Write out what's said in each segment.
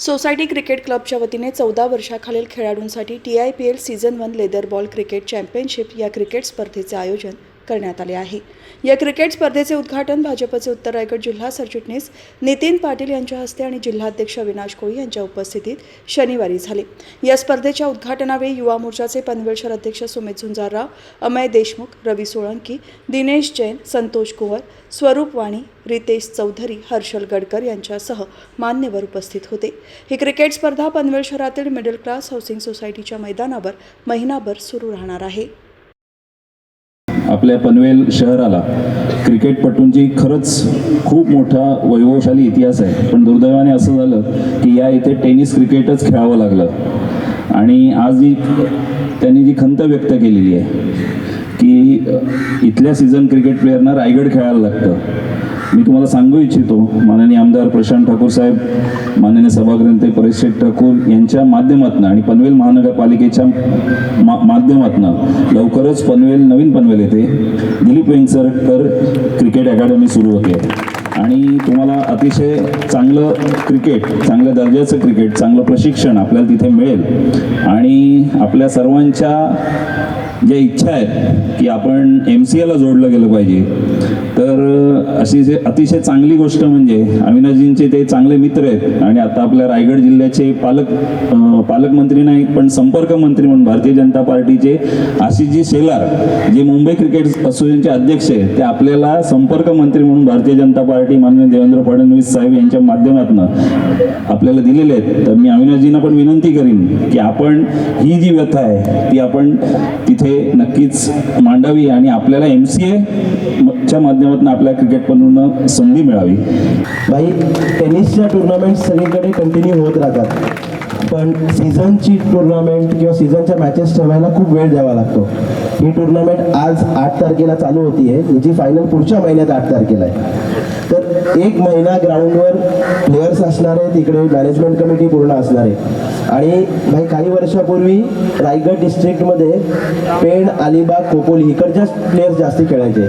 Society cricket क्लबच्या वतीने चौदा वर्षाखालील खेळाडूंसाठी T I P L season one leather ball cricket championship या क्रिकेट स्पर्धेचे आयोजन करण्यात आले आहे. या क्रिकेट स्पर्धेचे उद्घाटन भाजपचे उत्तर रायगड जिल्हा सरचिटणीस नितीन पाटील यांच्या हस्ते आणि जिल्हाध्यक्ष अविनाश कोळी यांच्या उपस्थितीत शनिवारी झाले. या स्पर्धेच्या उद्घाटनावेळी युवा मोर्चाचे पनवेल शहर अध्यक्ष सुमित झुंजारराव अमय देशमुख रवी सोळंकी दिनेश जैन संतोष कुंवर स्वरूप वाणी रितेश चौधरी हर्षल गडकर यांच्यासह मान्यवर उपस्थित होते. ही क्रिकेट स्पर्धा पनवेल शहरातील मिडल क्लास हाऊसिंग सोसायटीच्या मैदानावर महिनाभर सुरू राहणार आहे. आपल्या पनवेल शहराला. क्रिकेटपटूंची खरंच खूप मोठा वैभवशाली इतिहास आहे. पण दुर्दैवाने असं झालं की या इथे टेनिस क्रिकेटच खेळावं लागलं. आणि आज ही त्यांनी जी खंत व्यक्त केलेली आहे की इथल्या सीझन क्रिकेट प्लेयरना रायगड खेळायला लागतं. मी तुम्हाला सांगू इच्छितो माननीय आमदार प्रशांत ठाकूर साहेब माननीय सभागृह परेश ठाकूर यांच्या माध्यमातून आणि पनवेल महानगरपालिकेच्या मा माध्यमातून लवकरच पनवेल नवीन पनवेल येथे दिलीप वेंगसरकर क्रिकेट अकॅडमी सुरू होते. आणि तुम्हाला अतिशय चांगलं क्रिकेट चांगल्या दर्जाचं क्रिकेट चांगलं प्रशिक्षण आपल्याला तिथे मिळेल. आणि आपल्या सर्वांच्या ज्या इच्छा आहेत की आपण एम सी एला जोडलं गेलं पाहिजे. तर अशी जे अतिशय चांगली गोष्ट म्हणजे अविनाशजींचे ते चांगले मित्र आहेत आणि आता आपल्या रायगड जिल्ह्याचे पालक पालकमंत्री नाही पण संपर्क मंत्री म्हणून भारतीय जनता पार्टीचे आशिषजी शेलार जे मुंबई क्रिकेट असोसिएशनचे अध्यक्ष आहेत ते आपल्याला संपर्क मंत्री म्हणून भारतीय जनता पार्टी माननीय देवेंद्र फडणवीस साहेब यांच्या माध्यमातून आपल्याला दिलेले आहेत. तर मी अविनाशजींना पण विनंती करीन की आपण ही जी व्यथा आहे ती आपण तिथे नक्कीच मांडावी आणि आपल्याला एम सी एच्या माध्यमातून आपल्या क्रिकेट संधी मिळावी. भाई टेनिसच्या टुर्नामेंट सगळीकडे कंटिन्यू होत राहतात. पण सीझनची टुर्नामेंट किंवा सीझनच्या मॅचेस ठेवायला खूप वेळ द्यावा लागतो. ही टुर्नामेंट आज आठ तारखेला चालू होती आहे जी फायनल पुढच्या महिन्यात आठ तारखेला आहे. तर एक महिना ग्राउंडवर प्लेयर्स असणार आहे तिकडे मॅनेजमेंट कमिटी पूर्ण असणार आहे. आणि भाई काही वर्षापूर्वी रायगड डिस्ट्रिक्टमध्ये पेण अलिबाग खोपोली इकडच्याच प्लेयर्स जास्ती खेळायचे.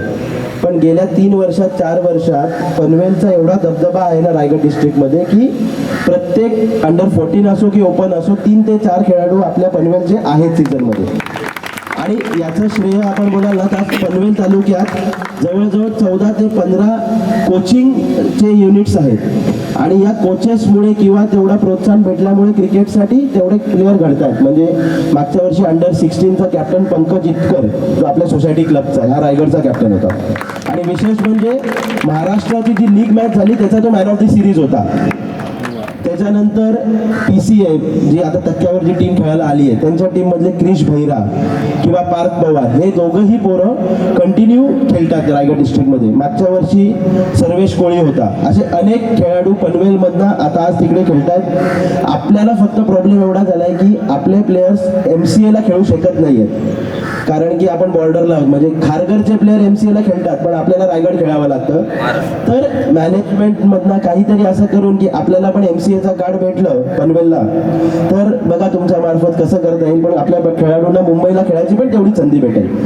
पण गेल्या तीन वर्षात चार वर्षात पनवेलचा एवढा दबदबा आहे ना रायगड डिस्ट्रिक्टमध्ये की प्रत्येक अंडर फोर्टीन असो की ओपन असो तीन ते चार खेळाडू आपल्या पनवेलचे आहेत सीझनमध्ये आणि याचं श्रेय आपण बोलायला तर पनवेल तालुक्यात. जवळजवळ चौदा ते पंधरा कोचिंगचे युनिट्स आहेत. आणि या कोचेसमुळे किंवा तेवढा प्रोत्साहन भेटल्यामुळे क्रिकेटसाठी तेवढे प्लेअर घडत आहेत म्हणजे मागच्या वर्षी अंडर सिक्स्टीनचा कॅप्टन पंकज इतकर जो आपल्या सोसायटी क्लबचा ह्या हा रायगडचा कॅप्टन होता. आणि विशेष म्हणजे महाराष्ट्राची जी लीग मॅच झाली त्याचा तो मॅन ऑफ द सिरीज होता. त्याच्यानंतर पी सी एफ जी आता टक्क्यावर जी टीम खेळायला आली आहे त्यांच्या टीममधले क्रिश भैरा किंवा पार्थ पवार हे दोघंही पोरं कंटिन्यू खेळतात रायगड डिस्ट्रिक्टमध्ये मागच्या वर्षी सर्वेश कोळी होता. असे अनेक खेळाडू पनवेलमधनं आता आज तिकडे खेळतात आपल्याला फक्त प्रॉब्लेम एवढा झाला आहे की आपले प्लेयर्स एम सी एला खेळू शकत नाही आहेत कारण की आपण बॉर्डरला आहोत म्हणजे खारघरचे प्लेयर एम सी एला खेळतात पण आपल्याला रायगड खेळावं लागतं. तर मॅनेजमेंटमधनं काहीतरी असं करून की आपल्याला पण एम सी एचा कार्ड भेटलं पनवेलला. तर बघा तुमच्या मार्फत कसं करता येईल पण आपल्या खेळाडूंना मुंबईला खेळायची पण तेवढी संधी भेटेल.